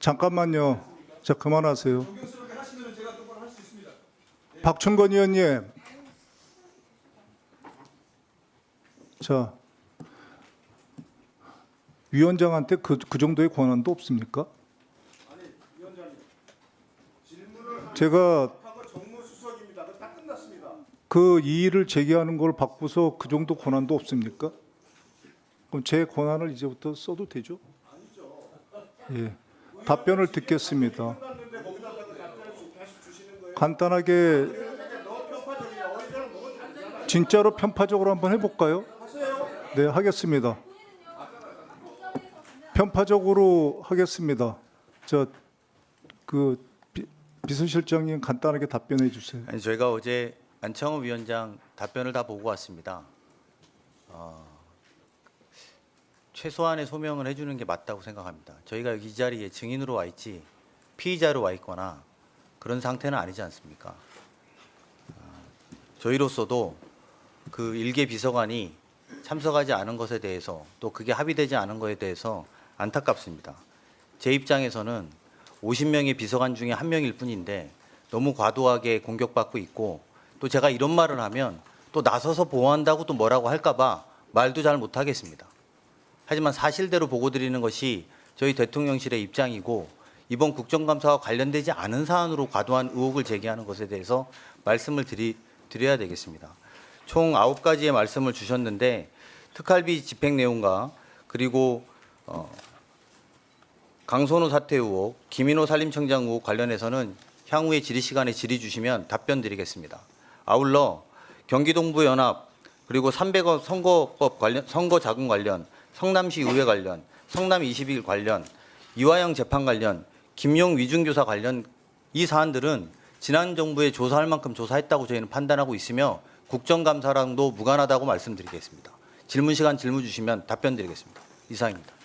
잠깐만요. 자 그만하세요. 박충건 의원님. 자 위원장한테 그, 그 정도의 권한도 없습니까? 제가. 그 이의를 제기하는 걸 바꾸서 그 정도 권한도 없습니까? 그럼 제 권한을 이제부터 써도 되죠? 예. 답변을 듣겠습니다. 간단하게. 진짜로 편파적으로 한번 해볼까요? 네, 하겠습니다. 편파적으로 하겠습니다. 저그 비서실장님 간단하게 답변해 주세요. 아니 저희가 어제 안창호 위원장 답변을 다 보고 왔습니다. 어, 최소한의 소명을 해주는 게 맞다고 생각합니다. 저희가 이 자리에 증인으로 와 있지 피의자로 와 있거나 그런 상태는 아니지 않습니까? 어, 저희로서도 그 일개 비서관이 참석하지 않은 것에 대해서 또 그게 합의되지 않은 것에 대해서 안타깝습니다. 제 입장에서는 50명의 비서관 중에 한 명일 뿐인데 너무 과도하게 공격받고 있고 또 제가 이런 말을 하면 또 나서서 보호한다고 또 뭐라고 할까봐 말도 잘 못하겠습니다. 하지만 사실대로 보고 드리는 것이 저희 대통령실의 입장이고 이번 국정감사와 관련되지 않은 사안으로 과도한 의혹을 제기하는 것에 대해서 말씀을 드리, 드려야 되겠습니다. 총 아홉 가지의 말씀을 주셨는데 특활비 집행 내용과 그리고 어, 강선우 사퇴 의혹, 김인호 산림청장 의혹 관련해서는 향후에 질의 시간에 질의 주시면 답변 드리겠습니다. 아울러 경기동부 연합 그리고 300억 선거법 관련 선거 자금 관련 성남시 의회 관련 성남 21 관련 이화영 재판 관련 김용 위중교사 관련 이 사안들은 지난 정부에 조사할 만큼 조사했다고 저희는 판단하고 있으며 국정감사랑도 무관하다고 말씀드리겠습니다. 질문 시간 질문 주시면 답변 드리겠습니다. 이상입니다.